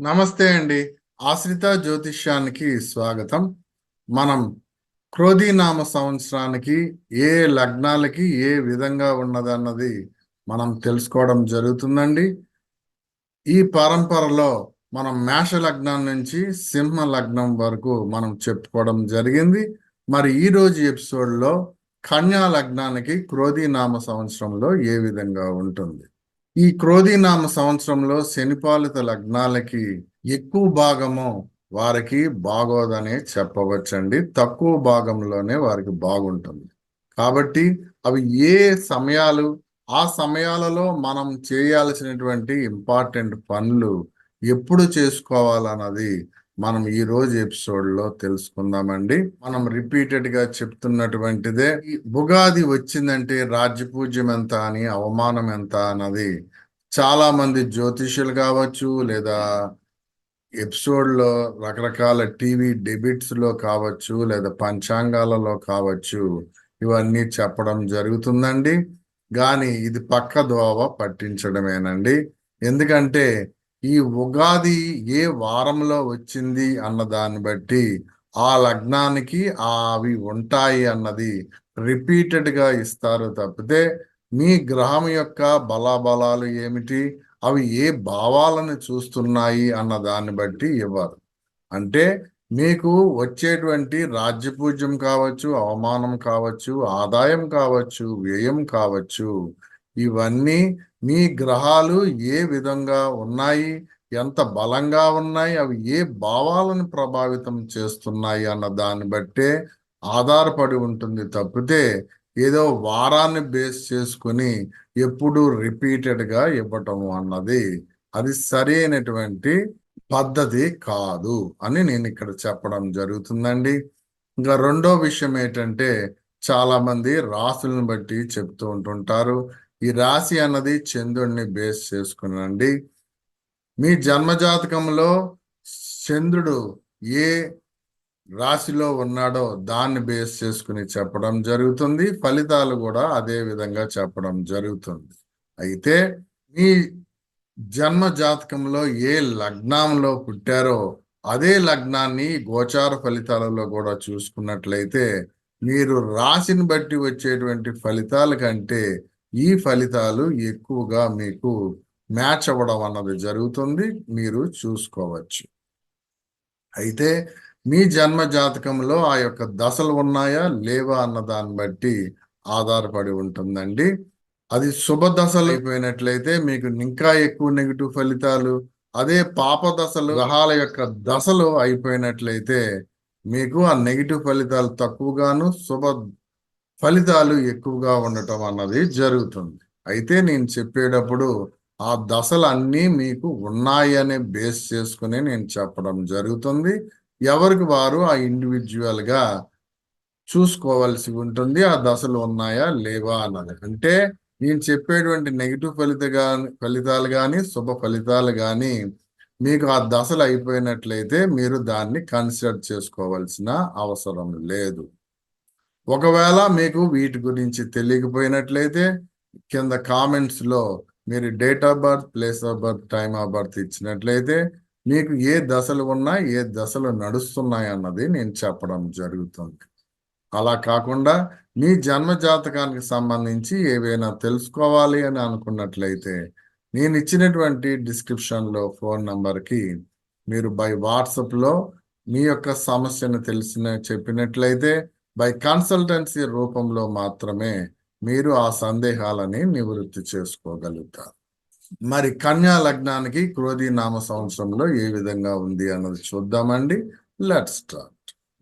నమస్తే అండి. ఆశ్రిత జ్యోతిష్యానికి స్వాగతం. మనం క్రోధీనామ సంవత్సరానికి ఏ లగ్నాలకి ఏ విధంగా ఉన్నదన్నది మనం తెలుసుకోవడం జరుగుతుందండి. ఈ పరంపరలో మనం మేష లగ్నం నుంచి సింహ లగ్నం వరకు మనం చెప్పుకోవడం జరిగింది. మరి ఈ రోజు ఎపిసోడ్లో కన్యా లగ్నానికి క్రోధీనామ సంవత్సరంలో ఏ విధంగా ఉంటుంది? ఈ క్రోధీనామ సంవత్సరంలో శనిపాలిత లగ్నాలకి ఎక్కువ భాగము వారికి బాగోదనే చెప్పవచ్చండి. తక్కువ భాగంలోనే వారికి బాగుంటుంది. కాబట్టి అవి ఏ సమయాలు ఆ సమయాలలో మనం చేయాల్సినటువంటి ఇంపార్టెంట్ పనులు ఎప్పుడు చేసుకోవాలన్నది మనం ఈ రోజు ఎపిసోడ్లో తెలుసుకుందామండి. మనం రిపీటెడ్గా చెప్తున్నటువంటిదే ఉగాది వచ్చిందంటే రాజ్యపూజ్యం ఎంత అని అవమానం ఎంత అన్నది చాలా మంది జ్యోతిష్యులు కావచ్చు లేదా ఎపిసోడ్లో రకరకాల టీవీ డెబిట్స్లో కావచ్చు లేదా పంచాంగాలలో కావచ్చు ఇవన్నీ చెప్పడం జరుగుతుందండి. కానీ ఇది పక్క దోవ పట్టించడమేనండి. ఎందుకంటే ఈ ఉగాది ఏ వారంలో వచ్చింది అన్న దాన్ని బట్టి ఆ లగ్నానికి అవి ఉంటాయి అన్నది రిపీటెడ్గా ఇస్తారు తప్పితే మీ గ్రహం యొక్క బలాబలాలు ఏమిటి? అవి ఏ భావాలను చూస్తున్నాయి అన్న దాన్ని బట్టి ఇవ్వరు. అంటే మీకు వచ్చేటువంటి రాజ్యపూజ్యం కావచ్చు అవమానం కావచ్చు ఆదాయం కావచ్చు వ్యయం కావచ్చు ఇవన్నీ మీ గ్రహాలు ఏ విధంగా ఉన్నాయి? ఎంత బలంగా ఉన్నాయి? అవి ఏ భావాలను ప్రభావితం చేస్తున్నాయి అన్న దాన్ని బట్టే ఆధారపడి ఉంటుంది తప్పితే ఏదో వారాన్ని బేస్ చేసుకుని ఎప్పుడు రిపీటెడ్గా ఇవ్వటం అన్నది అది సరైనటువంటి పద్ధతి కాదు అని నేను ఇక్కడ చెప్పడం జరుగుతుందండి. ఇంకా రెండో విషయం ఏంటంటే చాలామంది రాసులను బట్టి చెప్తూ ఉంటుంటారు. ఈ రాశి అన్నది చంద్రుడిని బేస్ చేసుకునండి మీ జన్మజాతకంలో చంద్రుడు ఏ రాశిలో ఉన్నాడో దాన్ని బేస్ చేసుకుని చెప్పడం జరుగుతుంది. ఫలితాలు కూడా అదే విధంగా చెప్పడం జరుగుతుంది. అయితే మీ జన్మ జాతకంలో ఏ లగ్నంలో పుట్టారో అదే లగ్నాన్ని గోచార ఫలితాలలో కూడా చూసుకున్నట్లయితే మీరు రాశిని బట్టి వచ్చేటువంటి ఫలితాల కంటే ఈ ఫలితాలు ఎక్కువగా మీకు మ్యాచ్ అవ్వడం అన్నది జరుగుతుంది. మీరు చూసుకోవచ్చు. అయితే మీ జన్మ జాతకంలో ఆ యొక్క దశలు ఉన్నాయా? లేవా? అన్న దాన్ని బట్టి ఆధారపడి ఉంటుందండి. అది శుభ దశలు అయిపోయినట్లయితే మీకు ఇంకా ఎక్కువ నెగిటివ్ ఫలితాలు అదే పాప దశలు గ్రహాల యొక్క దశలు అయిపోయినట్లయితే మీకు ఆ నెగిటివ్ ఫలితాలు తక్కువగాను శుభ ఫలితాలు ఎక్కువగా ఉండటం అన్నది జరుగుతుంది. అయితే నేను చెప్పేటప్పుడు ఆ దశలు అన్నీ మీకు ఉన్నాయనే బేస్ చేసుకుని నేను చెప్పడం జరుగుతుంది. ఎవరికి వారు ఆ ఇండివిజువల్గా చూసుకోవాల్సి ఉంటుంది ఆ దశలు ఉన్నాయా లేవా అన్నది. అంటే నేను చెప్పేటువంటి నెగిటివ్ ఫలిత ఫలితాలు కానీ శుభ ఫలితాలు కానీ మీకు ఆ దశలు అయిపోయినట్లయితే మీరు దాన్ని కన్సిడర్ చేసుకోవాల్సిన అవసరం లేదు. ఒకవేళ మీకు వీటి గురించి తెలియకపోయినట్లయితే కింద కామెంట్స్లో మీరు date of birth place of birth time of birth ఇచ్చినట్లయితే మీకు ఏ దశలు ఉన్నా ఏ దశలు నడుస్తున్నాయి అన్నది నేను చెప్పడం జరుగుతుంది. అలా కాకుండా మీ జన్మ జాతకానికి సంబంధించి ఏవైనా తెలుసుకోవాలి అని అనుకున్నట్లయితే నేను ఇచ్చినటువంటి డిస్క్రిప్షన్లో ఫోన్ నంబర్కి మీరు బై వాట్సాప్లో మీ యొక్క సమస్యను తెలిసిన చెప్పినట్లయితే బై కన్సల్టెన్సీ రూపంలో మాత్రమే మీరు ఆ సందేహాలని నివృత్తి చేసుకోగలుగుతారు. మరి కన్యా లగ్నానికి క్రోధి నామ సంవత్సరంలో ఏ విధంగా ఉంది అన్నది చూద్దామండి. లెట్ స్టార్ట్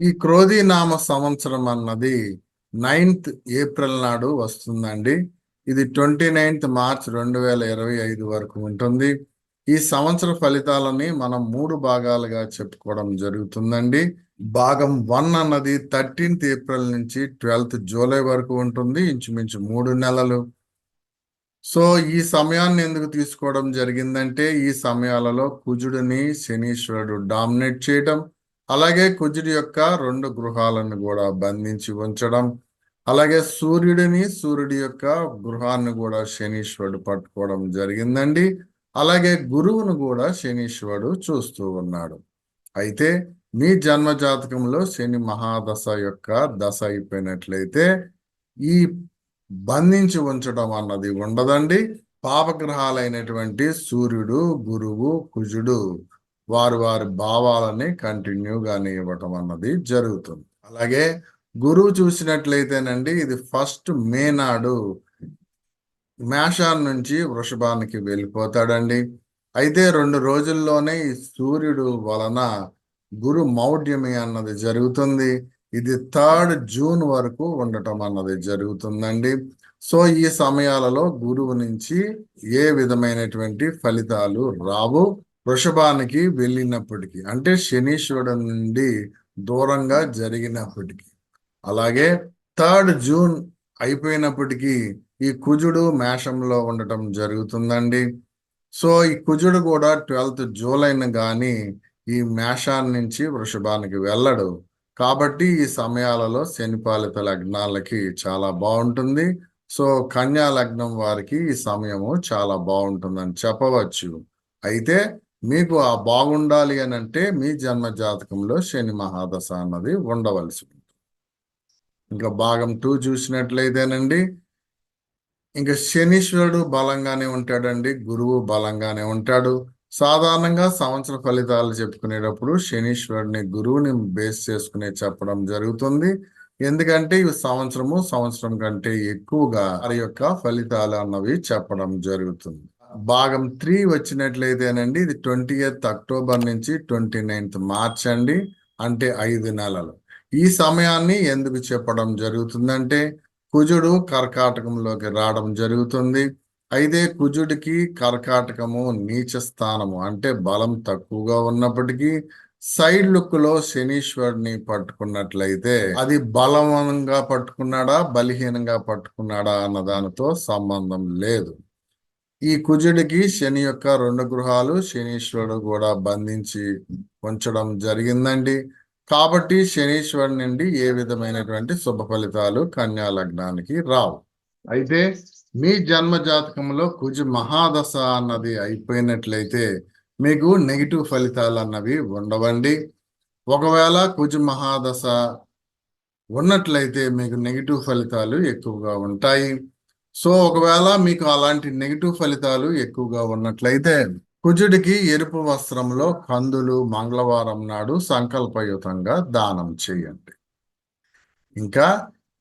ఈ క్రోధి నామ సంవత్సరం అన్నది నైన్త్ ఏప్రిల్ నాడు వస్తుందండి. ఇది ట్వంటీ నైన్త్ మార్చ్ రెండు వేల ఇరవై ఐదు వరకు ఉంటుంది. ఈ సంవత్సర ఫలితాలని మనం మూడు భాగాలుగా చెప్పుకోవడం జరుగుతుందండి. భాగం వన్ అన్నది థర్టీన్త్ ఏప్రిల్ నుంచి ట్వెల్త్ జూలై వరకు ఉంటుంది ఇంచుమించు మూడు నెలలు. సో ఈ సమయాన్ని ఎందుకు తీసుకోవడం జరిగిందంటే ఈ సమయాలలో కుజుడిని శనీశ్వరుడు డామినేట్ చేయడం అలాగే కుజుడి యొక్క రెండు గృహాలను కూడా బంధించి ఉంచడం అలాగే సూర్యుడిని సూర్యుడి యొక్క గృహాన్ని కూడా శనీశ్వరుడు పట్టుకోవడం జరిగిందండి. అలాగే గురువును కూడా శనీశ్వరుడు చూస్తూ ఉన్నాడు. అయితే మీ జన్మ జాతకంలో శని మహాదశ యొక్క దశ అయిపోయినట్లయితే ఈ బంధించి ఉంచడం అన్నది ఉండదండి. పాపగ్రహాలైనటువంటి సూర్యుడు గురువు కుజుడు వారు వారి భావాలని కంటిన్యూగానే ఇవ్వటం అన్నది జరుగుతుంది. అలాగే గురువు చూసినట్లయితేనండి ఇది ఫస్ట్ మే నాడు మేషాన్ నుంచి వృషభానికి వెళ్ళిపోతాడండి. అయితే రెండు రోజుల్లోనే ఈ సూర్యుడు వలన గురు మౌఢ్యమి అన్నది జరుగుతుంది. ఇది థర్డ్ జూన్ వరకు ఉండటం అన్నది జరుగుతుందండి. సో ఈ సమయాలలో గురువు నుంచి ఏ విధమైనటువంటి ఫలితాలు రావు? వృషభానికి వెళ్ళినప్పటికీ అంటే శనీశ్వరుడు నుండి దూరంగా జరిగినప్పటికీ అలాగే థర్డ్ జూన్ అయిపోయినప్పటికీ ఈ కుజుడు మేషంలో ఉండటం జరుగుతుందండి. సో ఈ కుజుడు కూడా ట్వెల్త్ జూలైన కానీ ఈ మేషాల నుంచి వృషభానికి వెళ్ళడు. కాబట్టి ఈ సమయాలలో శనిపాలిత లగ్నాలకి చాలా బాగుంటుంది. సో కన్యా లగ్నం వారికి ఈ సమయము చాలా బాగుంటుందని చెప్పవచ్చు. అయితే మీకు ఆ బాగుండాలి అని అంటే మీ జన్మ జాతకంలో శని మహాదశ అన్నది ఉండవలసి ఉంటుంది. ఇంకా భాగం టూ చూసినట్లయితేనండి ఇంకా శనీశ్వరుడు బలంగానే ఉంటాడండి గురువు బలంగానే ఉంటాడు. సాధారణంగా సంవత్సర ఫలితాలు చెప్పుకునేటప్పుడు శనీశ్వరుని గురువుని బేస్ చేసుకునే చెప్పడం జరుగుతుంది. ఎందుకంటే ఇవి సంవత్సరము సంవత్సరం కంటే ఎక్కువగా వారి యొక్క ఫలితాలు అన్నవి చెప్పడం జరుగుతుంది. భాగం త్రీ వచ్చినట్లయితేనండి ఇది ట్వంటీ ఎయిత్ అక్టోబర్ నుంచి ట్వంటీ నైన్త్ మార్చ్ అండి అంటే ఐదు నెలలు. ఈ సమయాన్ని ఎందుకు చెప్పడం జరుగుతుందంటే కుజుడు కర్కాటకంలోకి రావడం జరుగుతుంది. అయితే కుజుడికి కర్కాటకము నీచ స్థానము అంటే బలం తక్కువగా ఉన్నప్పటికీ సైడ్ లుక్లో శనీశ్వరుని పట్టుకున్నట్లయితే అది బలవంతంగా పట్టుకున్నాడా బలహీనంగా పట్టుకున్నాడా అన్న దానితో సంబంధం లేదు. ఈ కుజుడికి శని యొక్క రెండు గృహాలు శనీశ్వరుడు కూడా బంధించి ఉంచడం జరిగిందండి. కాబట్టి శనీశ్వరుని నుండి ఏ విధమైనటువంటి శుభ ఫలితాలు కన్యా లగ్నానికి రావు. అయితే మీ జన్మ జాతకంలో కుజ మహాదశ అన్నది అయిపోయినట్లయితే మీకు నెగిటివ్ ఫలితాలు అన్నవి ఉండవండి. ఒకవేళ కుజ మహాదశ ఉన్నట్లయితే మీకు నెగిటివ్ ఫలితాలు ఎక్కువగా ఉంటాయి. సో ఒకవేళ మీకు అలాంటి నెగిటివ్ ఫలితాలు ఎక్కువగా ఉన్నట్లయితే కుజుడికి ఎరుపు వస్త్రంలో కందులు మంగళవారం నాడు సంకల్పయుతంగా దానం చేయండి. ఇంకా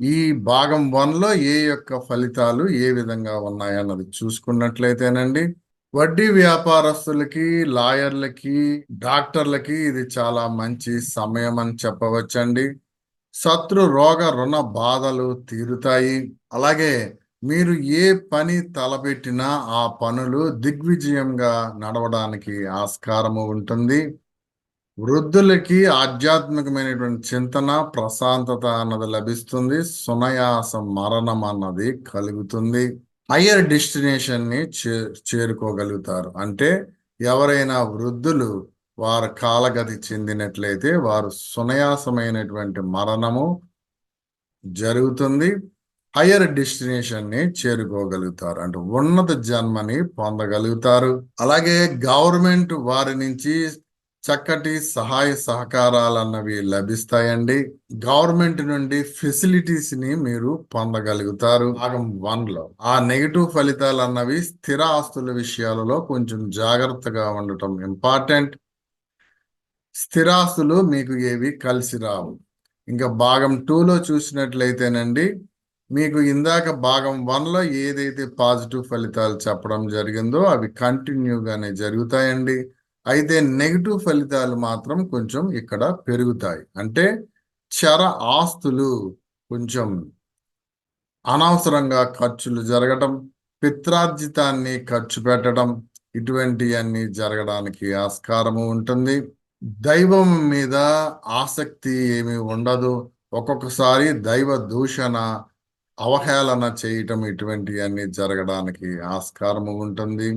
ఈ భాగం వన్లో ఏ యొక్క ఫలితాలు ఏ విధంగా ఉన్నాయన్నది చూసుకున్నట్లయితేనండి. వడ్డీ వ్యాపారస్తులకి లాయర్లకి డాక్టర్లకి ఇది చాలా మంచి సమయం అని చెప్పవచ్చండి. శత్రు రోగ రుణ బాధలు తీరుతాయి. అలాగే మీరు ఏ పని తలపెట్టినా ఆ పనులు దిగ్విజయంగా నడవడానికి ఆస్కారము ఉంటుంది. వృద్ధులకి ఆధ్యాత్మికమైనటువంటి చింతన ప్రశాంతత అన్నది లభిస్తుంది. సునయాసం మరణం అన్నది కలుగుతుంది. హయ్యర్ డెస్టినేషన్ని చే చేరుకోగలుగుతారు. అంటే ఎవరైనా వృద్ధులు వారు కాలగతి చెందినట్లయితే వారు సునయాసమైనటువంటి మరణము జరుగుతుంది. హయ్యర్ డెస్టినేషన్ని చేరుకోగలుగుతారు. అంటే ఉన్నత జన్మని పొందగలుగుతారు. అలాగే గవర్నమెంట్ వారి నుంచి చక్కటి సహాయ సహకారాలు అన్నవి లభిస్తాయండి. గవర్నమెంట్ నుండి ఫెసిలిటీస్ని మీరు పొందగలుగుతారు. భాగం వన్లో ఆ నెగిటివ్ ఫలితాలు అన్నవి స్థిర ఆస్తుల విషయాలలో కొంచెం జాగ్రత్తగా ఉండటం ఇంపార్టెంట్. స్థిరాస్తులు మీకు ఏవి కలిసి రావు. ఇంకా భాగం టూలో చూసినట్లయితేనండి మీకు ఇందాక భాగం వన్లో ఏదైతే పాజిటివ్ ఫలితాలు చెప్పడం జరిగిందో అవి కంటిన్యూగానే జరుగుతాయండి. అయితే నెగిటివ్ ఫలితాలు మాత్రం కొంచెం ఇక్కడ పెరుగుతాయి. అంటే చర ఆస్తులు కొంచెం అనవసరంగా ఖర్చులు జరగటం పిత్రార్జితాన్ని ఖర్చు పెట్టడం ఇటువంటివన్నీ జరగడానికి ఆస్కారము ఉంటుంది. దైవం మీద ఆసక్తి ఏమి ఉండదు. ఒక్కొక్కసారి దైవ దూషణ అవహేళన చేయటం ఇటువంటివన్నీ జరగడానికి ఆస్కారము ఉంటుంది.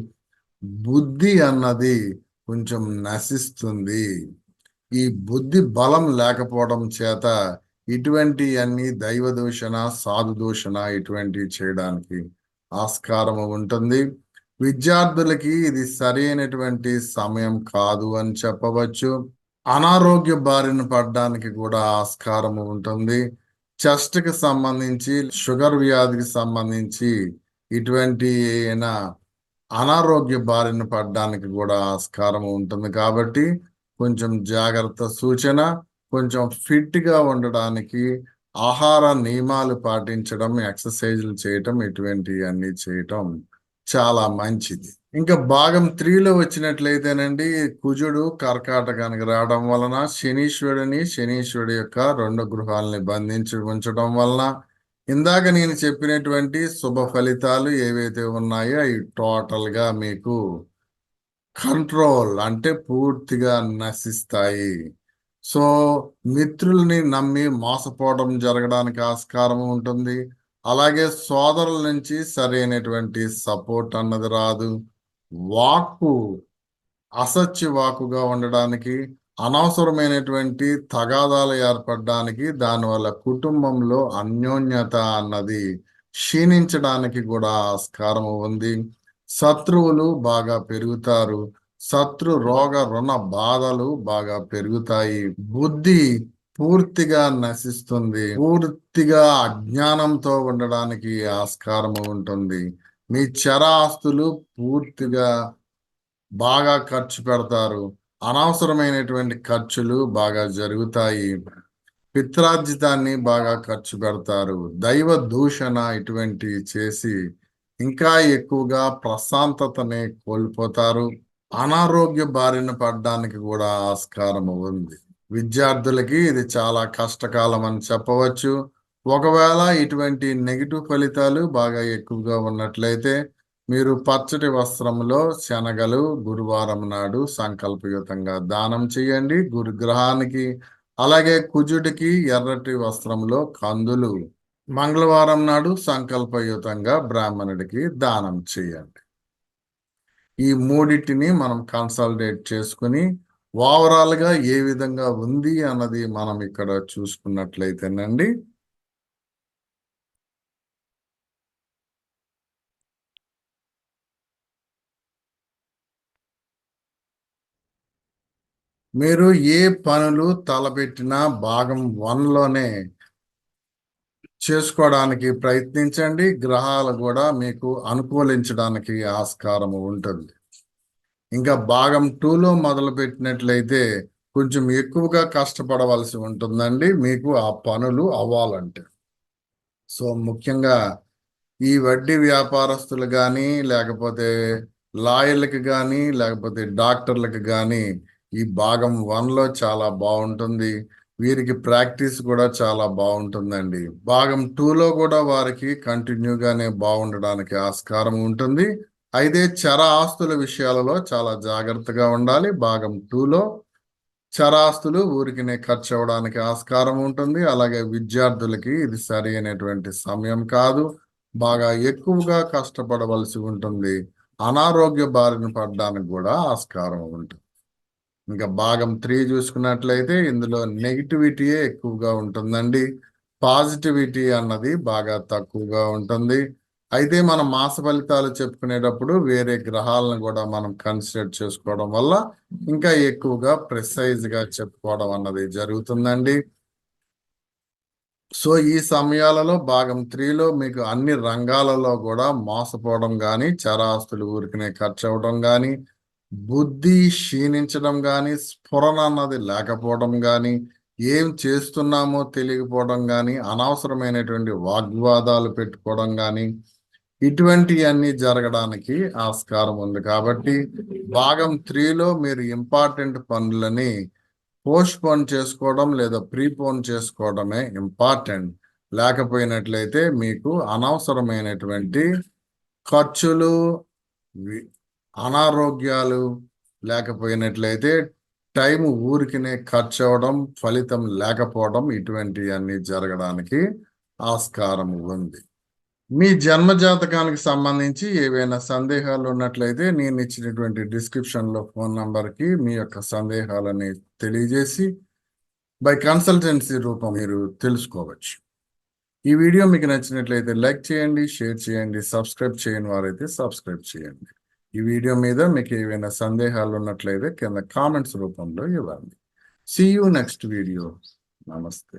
బుద్ధి అన్నది కొంచెం నశిస్తుంది. ఈ బుద్ధి బలం లేకపోవడం చేత ఇటువంటి అన్ని దైవ దూషణ సాధు దూషణ ఇటువంటివి చేయడానికి ఆస్కారము ఉంటుంది. విద్యార్థులకి ఇది సరైనటువంటి సమయం కాదు అని చెప్పవచ్చు. అనారోగ్య బారిన పడడానికి కూడా ఆస్కారం ఉంటుంది. చెస్ట్కి సంబంధించి షుగర్ వ్యాధికి సంబంధించి ఇటువంటి అయినా అనారోగ్య బారిన పడడానికి కూడా ఆస్కారం ఉంటుంది. కాబట్టి కొంచెం జాగ్రత్త సూచన కొంచెం ఫిట్గా ఉండడానికి ఆహార నియమాలు పాటించడం ఎక్సర్సైజులు చేయటం ఇటువంటివన్నీ చేయటం చాలా మంచిది. ఇంకా భాగం త్రీలో వచ్చినట్లయితేనండి కుజుడు కర్కాటకానికి రావడం వలన శనీశ్వరుడిని శనీశ్వరుడు యొక్క రెండు గృహాలని బంధించి ఉంచడం వలన ఇందాక నేను చెప్పినటువంటి శుభ ఫలితాలు ఏవైతే ఉన్నాయో అవి టోటల్గా మీకు కంట్రోల్ అంటే పూర్తిగా నశిస్తాయి. సో మిత్రుల్ని నమ్మి మోసపోవడం జరగడానికి ఆస్కారం ఉంటుంది. అలాగే సోదరుల నుంచి సరైనటువంటి సపోర్ట్ అన్నది రాదు. వాక్కు అసత్య వాకుగా ఉండడానికి అనవసరమైనటువంటి తగాదాలు ఏర్పడడానికి దానివల్ల కుటుంబంలో అన్యోన్యత అన్నది క్షీణించడానికి కూడా ఆస్కారం ఉంది. శత్రువులు బాగా పెరుగుతారు. శత్రు రోగ రుణ బాధలు బాగా పెరుగుతాయి. బుద్ధి పూర్తిగా నశిస్తుంది. పూర్తిగా అజ్ఞానంతో ఉండడానికి ఆస్కారం ఉంటుంది. మీ చర ఆస్తులు పూర్తిగా బాగా ఖర్చు పెడతారు. అనవసరమైనటువంటి ఖర్చులు బాగా జరుగుతాయి. పిత్రార్జితాన్ని బాగా ఖర్చు పెడతారు. దైవ దూషణ ఇటువంటి చేసి ఇంకా ఎక్కువగా ప్రశాంతతని కోల్పోతారు. అనారోగ్య బారిన పడడానికి కూడా ఆస్కారం ఉంది. విద్యార్థులకి ఇది చాలా కష్టకాలం అని చెప్పవచ్చు. ఒకవేళ ఇటువంటి నెగిటివ్ ఫలితాలు బాగా ఎక్కువగా ఉన్నట్లయితే మీరు పచ్చటి వస్త్రములో శనగలు గురువారం నాడు సంకల్పయుతంగా దానం చేయండి. గురుగ్రహానికి అలాగే కుజుడికి ఎర్రటి వస్త్రంలో కందులు మంగళవారం నాడు సంకల్పయుతంగా బ్రాహ్మణుడికి దానం చేయండి. ఈ మూడింటిని మనం కన్సల్టేట్ చేసుకుని ఓవరాల్గా ఏ విధంగా ఉంది అన్నది మనం ఇక్కడ చూసుకున్నట్లయితేనండి. మీరు ఏ పనులు తలపెట్టినా భాగం వన్లోనే చేసుకోవడానికి ప్రయత్నించండి. గ్రహాలు కూడా మీకు అనుకూలించడానికి ఆస్కారం ఉంటుంది. ఇంకా భాగం టూలో మొదలు పెట్టినట్లయితే కొంచెం ఎక్కువగా కష్టపడవలసి ఉంటుందండి. మీకు ఆ పనులు అవ్వాలంటే. సో ముఖ్యంగా ఈ వడ్డీ వ్యాపారస్తులు కానీ లేకపోతే లాయర్లకు కానీ లేకపోతే డాక్టర్లకు కానీ ఈ భాగం వన్లో చాలా బాగుంటుంది. వీరికి ప్రాక్టీస్ కూడా చాలా బాగుంటుందండి. భాగం టూలో కూడా వారికి కంటిన్యూగానే బాగుండడానికి ఆస్కారం ఉంటుంది. అయితే చర ఆస్తుల విషయాలలో చాలా జాగ్రత్తగా ఉండాలి. భాగం టూలో చరాస్తులు ఊరికినే ఖర్చు అవ్వడానికి ఆస్కారం ఉంటుంది. అలాగే విద్యార్థులకి ఇది సరి అయినటువంటి సమయం కాదు. బాగా ఎక్కువగా కష్టపడవలసి ఉంటుంది. అనారోగ్య బారిన పడడానికి కూడా ఆస్కారం ఉంటుంది. ఇంకా భాగం త్రీ చూసుకున్నట్లయితే ఇందులో నెగిటివిటీయే ఎక్కువగా ఉంటుందండి. పాజిటివిటీ అన్నది బాగా తక్కువగా ఉంటుంది. అయితే మనం మాస ఫలితాలు చెప్పుకునేటప్పుడు వేరే గ్రహాలను కూడా మనం కన్సిడర్ చేసుకోవడం వల్ల ఇంకా ఎక్కువగా ప్రెసైజ్గా చెప్పుకోవడం అన్నది జరుగుతుందండి. సో ఈ సమయాలలో భాగం త్రీలో మీకు అన్ని రంగాలలో కూడా మోసపోవడం కానీ చరాస్తులు ఊరికనే ఖర్చు అవ్వడం కానీ బుద్ధి క్షీణించడం కానీ స్ఫురణ అన్నది లేకపోవడం కానీ ఏం చేస్తున్నామో తెలియకపోవడం కానీ అనవసరమైనటువంటి వాగ్వాదాలు పెట్టుకోవడం కానీ ఇటువంటివన్నీ జరగడానికి ఆస్కారం ఉంది. కాబట్టి భాగం త్రీలో మీరు ఇంపార్టెంట్ పనులని పోస్ట్ పోన్ చేసుకోవడం లేదా ప్రీపోన్ చేసుకోవడమే ఇంపార్టెంట్. లేకపోయినట్లయితే మీకు అనవసరమైనటువంటి ఖర్చులు అనారోగ్యాలు లేకపోయినట్లయితే టైం ఊరికినే ఖర్చు అవ్వడం ఫలితం లేకపోవడం ఇటువంటివన్నీ జరగడానికి ఆస్కారం ఉంది. మీ జన్మ జాతకానికి సంబంధించి ఏవైనా సందేహాలు ఉన్నట్లయితే నేను ఇచ్చినటువంటి డిస్క్రిప్షన్లో ఫోన్ నంబర్కి మీ యొక్క సందేహాలని తెలియజేసి బై కన్సల్టెన్సీ రూపం మీరు తెలుసుకోవచ్చు. ఈ వీడియో మీకు నచ్చినట్లయితే లైక్ చేయండి షేర్ చేయండి సబ్స్క్రైబ్ చేయని వారైతే సబ్స్క్రైబ్ చేయండి. ఈ వీడియో మీద మీకు ఏవైనా సందేహాలు ఉన్నట్లయితే కింద కామెంట్స్ రూపంలో ఇవ్వండి. సి యూ నెక్స్ట్ వీడియో నమస్తే.